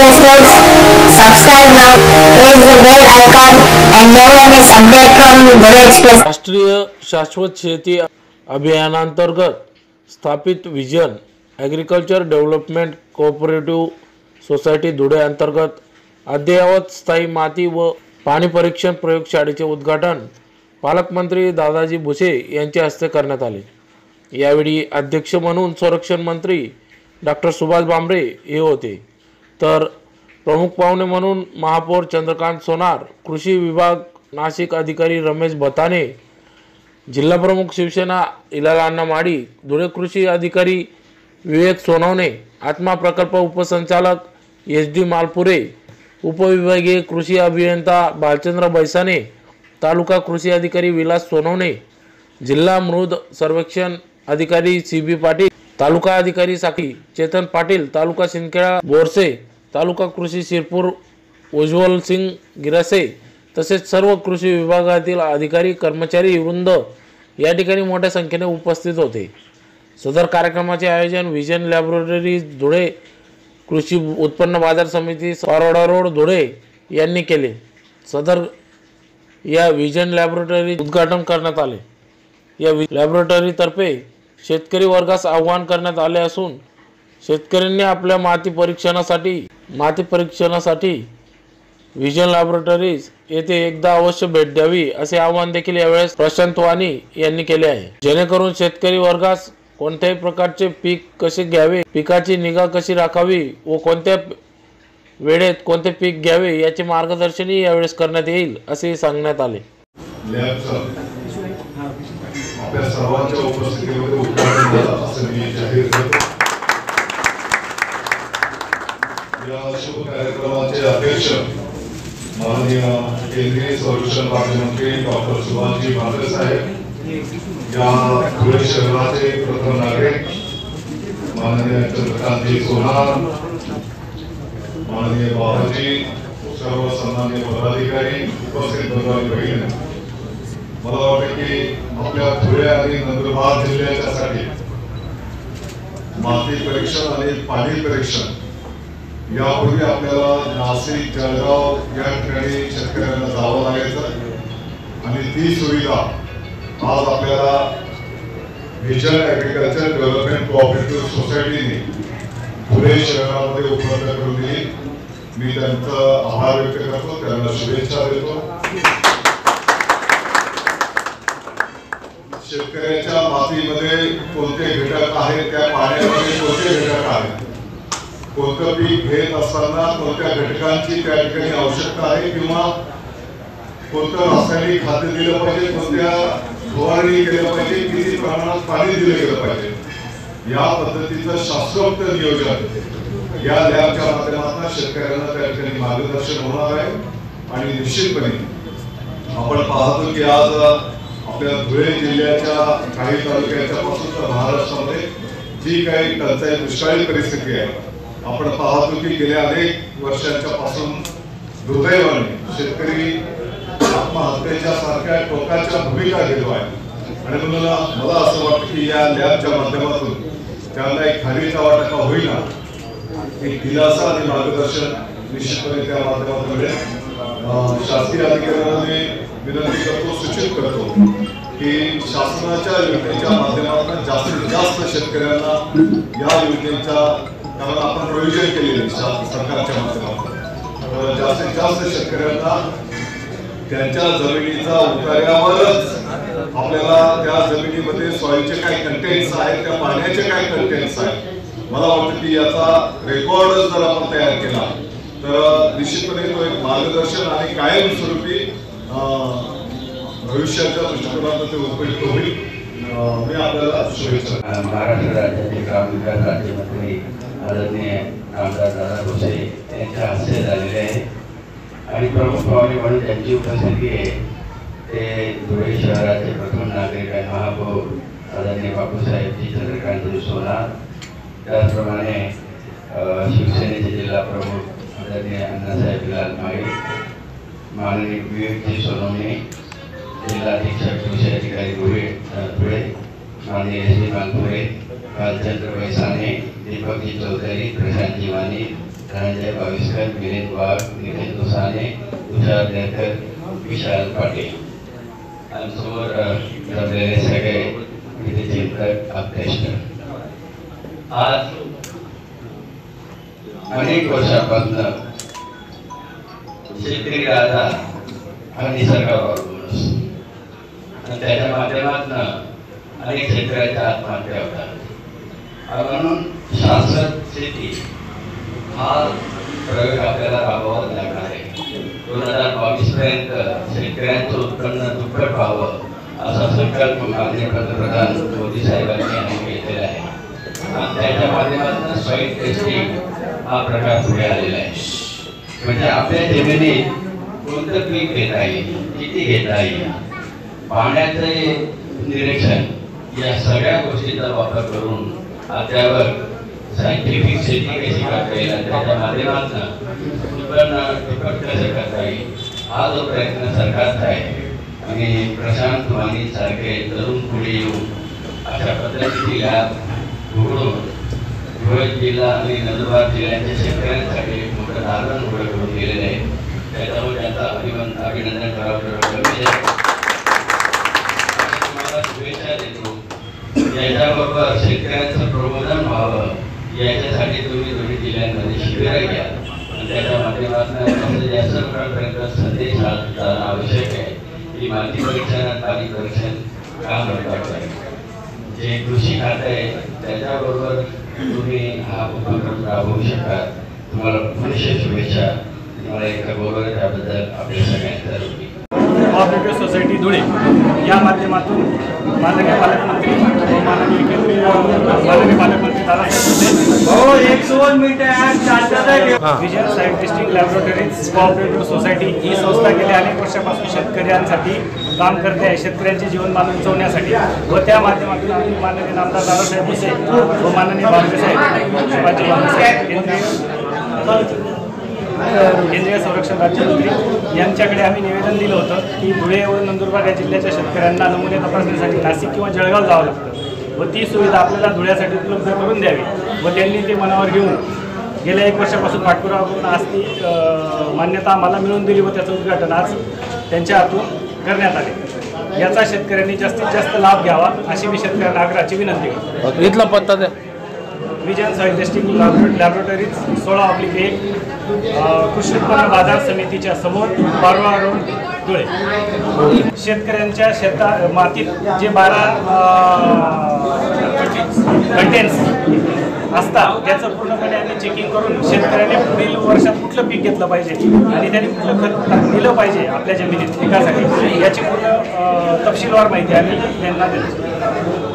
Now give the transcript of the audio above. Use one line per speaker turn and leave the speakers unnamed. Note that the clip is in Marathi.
Express Subscribe now, press the bell icon and never miss update from Guru Express.
राष्ट्रीय शाश्वत शेती अभियानांतर्गत स्थापित vision agriculture development cooperative society Dhule अंतर्गत अद्ययावत स्थायी माती व पाणी परीक्षण प्रयोगशाळेचे उद्घाटन पालकमंत्री दादाजी भुसे यांच्या हस्ते करण्यात आले. यावेळी अध्यक्ष म्हणून संरक्षण मंत्री डॉक्टर सुभाष भामरे हे होते. तर प्रमुख पाहुणे म्हणून महापौर चंद्रकांत सोनार कृषी विभाग नाशिक अधिकारी रमेश बताने जिल्हाप्रमुख शिवसेना इलाल अण्णा माडी धुळे कृषी अधिकारी विवेक सोनवणे आत्मा प्रकल्प उपसंचालक एस डी मालपुरे उपविभागीय कृषी अभियंता भालचंद्र बैसाने तालुका कृषी अधिकारी विलास सोनवणे जिल्हा मृद सर्वेक्षण अधिकारी सी बी पाटील तालुका अधिकारी साखी चेतन पाटील तालुका शिंदखेडा बोरसे तालुका कृषी शिरपूर उज्ज्वल सिंग गिरासे तसेच सर्व कृषी विभागातील अधिकारी कर्मचारी वृंद या ठिकाणी मोठ्या संख्येने उपस्थित होते. सदर कार्यक्रमाचे आयोजन विजन लॅबोरेटरी धुळे कृषी उत्पन्न बाजार समिती पारोडा रोड धुळे यांनी केले. सदर या विजन लॅबोरेटरी उद्घाटन करण्यात आले. या वि- लॅबोरेटरीतर्फे शेतकरी वर्गास आवाहन करण्यात आले असून शेतकऱ्यांनी आपल्या माती परीक्षणासाठी माती परीक्षणासाठी विजन लॅबोरेटरीज येथे एकदा अवश्य भेट द्यावी असे आवाहन देखील यावेळेस प्रशांत वाणी यांनी केले आहे. जेणेकरून शेतकरी वर्गास कोणत्याही प्रकारचे पीक कसे घ्यावे पिकाची निगा कशी राखावी व कोणत्या वेळेत कोणते पीक घ्यावे याचे मार्गदर्शनही यावेळेस करण्यात येईल असे सांगण्यात आले.
आपल्या सर्वांच्या उपस्थितीमध्ये उद्घाटन झालं असं मी जाहीर करतो या शुभ कार्यक्रमाचे अध्यक्ष माननीय केंद्रीय संरक्षण राज्यमंत्री डॉक्टर सुभाषजी भामरे साहेब या धुळे शहराचे प्रथम नागरिक माननीय चंद्रकांतजी सोनार माननीय बाबाजी सर्व सन्मान्य पदाधिकारी उपस्थित बंधू बहीण मला वाटतं की आपल्या धुळे आणि नंदुरबार जिल्ह्याच्यासाठी माती परीक्षण आणि पाणी परीक्षण यापूर्वी आपल्याला नाशिक जळगाव या ठिकाणी शेतकऱ्यांना जावं लागायचं. आणि ती सुविधा आज आपल्याला व्हिजन ऍग्रिकल्चर डेव्हलपमेंट कोऑपरेटिव्ह सोसायटीने धुळे शहरामध्ये उपलब्ध करून दिली. मी त्यांचा आभार व्यक्त करतो त्यांना शुभेच्छा देतो. शेतकऱ्याच्या मातीमध्ये कोणते घटक आहेत त्या पाण्यामध्ये कोणते घटक आहेत? कोणतं पीक घेत असताना कोणत्या घटकांची त्या ठिकाणी आवश्यकता आहे किंवा कोणतं रासायनिक खाद्य दिलं पाहिजे कोणत्या फवारणी केलं पाहिजे किती प्रमाणात पाणी दिलं गेलं पाहिजे? या पद्धतीचं शास्त्रोक्त नियोजन या लॅबच्या माध्यमातून शेतकऱ्यांना त्या ठिकाणी मार्गदर्शन होणार आहे. आणि निश्चितपणे आपण पाहतो की आज आपल्या धुळे जिल्ह्याच्या काही तालुक्याच्या पासून तर महाराष्ट्रामध्ये जी काही टंचाई दुष्काळी परिस्थिती आहे आपण पाहतो की गेल्या अनेक वर्षांच्या पासून दुर्दैवाने शेतकरी आत्महत्येच्या सारख्या टोकाच्या भूमिका घेतो आहे. आणि म्हणून मला असं वाटतं की या लॅबच्या माध्यमातून त्यांना एक खालीचा वाटका होईल होईना एक दिलासा आणि मार्गदर्शन निश्चितपणे त्या माध्यमातून मिळेल. शासकीय अधिकाऱ्यांनी विनंती करतो सूचित करतो की शासनाच्या योजनेच्या माध्यमातून जास्तीत जास्त शेतकऱ्यांना या योजनेच्या कारण आपण प्रयोजन केलेले सरकारच्या माध्यमातून. जास्तीत जास्त शेतकऱ्यांना त्यांच्या जमिनीचा उतार्यावरच आपल्याला त्या जमिनीमध्ये सॉईलचे काय कंटेंट्स आहेत त्या पाण्याचे काय कंटेंट्स आहेत मला वाटतं की याचा रेकॉर्ड जर आपण तयार केला तर निश्चितपणे तो एक मार्गदर्शन आणि कायमस्वरूपी भविष्याच्या दृष्टिकोनातून ते उपयुक्त होईल. मी आपल्याला शुभेच्छा
महाराष्ट्र राज्याचे ग्रामविकास राज्यमंत्री आदरणीय आमदार दादा भुसे यांच्या हस्ते झालेले आहे. आणि प्रमुख पाहुणे म्हणून त्यांची उपस्थिती आहे. ते धुळे शहराचे प्रथम नागरिक आहे महापौर आदरणीय बापूसाहेबजी चंद्रकांतजी सोनार त्याचप्रमाणे शिवसेनेचे जिल्हा प्रमुख आदरणीय अण्णासाहेब लाल माळी माननीय विवेकजी सोनवणे जिल्हाधीक्षक कृषी अधिकारी धुळे अ, धुळे माननीय श्री मानपुरे मालपुरे भालचंद्र दीपकजी चौधरी प्रशांतजी वाणी धनंजय बाविस्कर विनीत वाघ निखिल दुसाने तुषार देरकर विशाल पाटील. आमसमोर जमलेले सगळे इथे चिंतक अभ्यस्त आज अनेक वर्षापासून शेतकरी राजा हा निसर्गावर माणूस आणि त्याच्या माध्यमातून अनेक शेतकऱ्यांच्या आत्महत्या होतात. म्हणून शाश्वत शेती हा प्रयोग आपल्याला राबवावा लागणार आहे. दोन हजार बावीस पर्यंत शेतकऱ्यांचं उत्पन्न दुप्पट व्हावं असा संकल्प माननीय पंतप्रधान मोदी साहेबांनी आम्ही घेतलेला आहे. आणि त्याच्या माध्यमातून सॉईल टेस्टिंग हा प्रकार पुढे आलेला आहे. म्हणजे आपल्या जमिनीत कोणतं पीक घेता येईल? किती घेता येईल? पाण्याचं निरीक्षण या सगळ्या गोष्टीचा वापर करून त्यावर सायंटिफिक शेती कशी करता येईल आणि त्याच्या माध्यमातून उत्पन्न दुप्पट कसं करता येईल हा जो प्रयत्न सरकारचा आहे. आणि प्रशांत वाणी सारखे तरुण पुढे येऊन अशा पद्धतीची लॅब उघडून धुळे जिल्हा आणि नंदुरबार जिल्ह्याच्या शेतकऱ्यांसाठी दालन उघडं करून गेलेले आहे त्याच्यामुळे त्यांचा अभिमान अभिनंदन करावं तुम्हाला शुभेच्छा देतो. याच्याबरोबर शेतकऱ्यांचं प्रबोधन व्हावं. याच्यासाठी तुम्ही दोन्ही जिल्ह्यांमध्ये शिबिरं घ्या. त्याच्या माध्यमातून जास्त लोकांपर्यंत संदेश जाणं आवश्यक आहे. की माती परीक्षण आणि पाणी परीक्षण का करतात. आहे जे कृषी खातं आहे त्याच्याबरोबर तुम्ही हा उपक्रम राबवू शकता तुम्हाला मनुष्य शुभेच्छा. तुम्हाला एका गौरव त्याबद्दल आपल्या सगळ्यांचा ऋणी.
Cooperative society Dhule. या माध्यमातून माननीय पालकमंत्री व माननीय केंद्रीय माननीय पालकमंत्री दादा Vijay side testing laboratories cooperative society ही. संस्था गेल्या अनेक वर्षापासून शेतकऱ्यांसाठी काम करते आहे शेतकऱ्यांचे जीवनमान उंचवण्यासाठी व त्या माध्यमातून आम्ही माननीय नामदार दादासाहेब भुसे व माननीय बाळासाहेब शिवाजी बाळासाहेब केंद्रीय केंद्रीय संरक्षण राज्यमंत्री यांच्याकडे आम्ही निवेदन दिलं होतं की धुळे व नंदुरबार या जिल्ह्याच्या शेतकऱ्यांना नमुने तपासणीसाठी नाशिक किंवा जळगाव जावं लागतं व ती सुविधा आपल्याला धुळ्यासाठी उपलब्ध करून द्यावी व त्यांनी ते मनावर घेऊन गेल्या एक वर्षापासून पाठपुरावा करून आज ती मान्यता आम्हाला मिळून दिली व त्याचं उद्घाटन आज त्यांच्या हातून करण्यात आले. याचा शेतकऱ्यांनी जास्तीत जास्त लाभ घ्यावा अशी मी शेतकऱ्यांना आग्रहाची विनंती करतो.
इथला पत्ता द्या.
विजन सॉईल टेस्टिंग लॅबोरेटरीज सोळा ऑब्लिक एक कृषी उत्पन्न बाजार समितीच्या समोर पारवा रोड धुळे. शेतकऱ्यांच्या शेता मातीत जे बारा कंटेन्स असतात त्याचं पूर्णपणे आम्ही चेकिंग करून शेतकऱ्याने पुढील वर्षात कुठलं पीक घेतलं पाहिजे आणि त्याने कुठलं खत दिलं पाहिजे आपल्या जमिनीत पिकासाठी याची पूर्ण तपशीलवार माहिती आम्ही त्यांना देतो.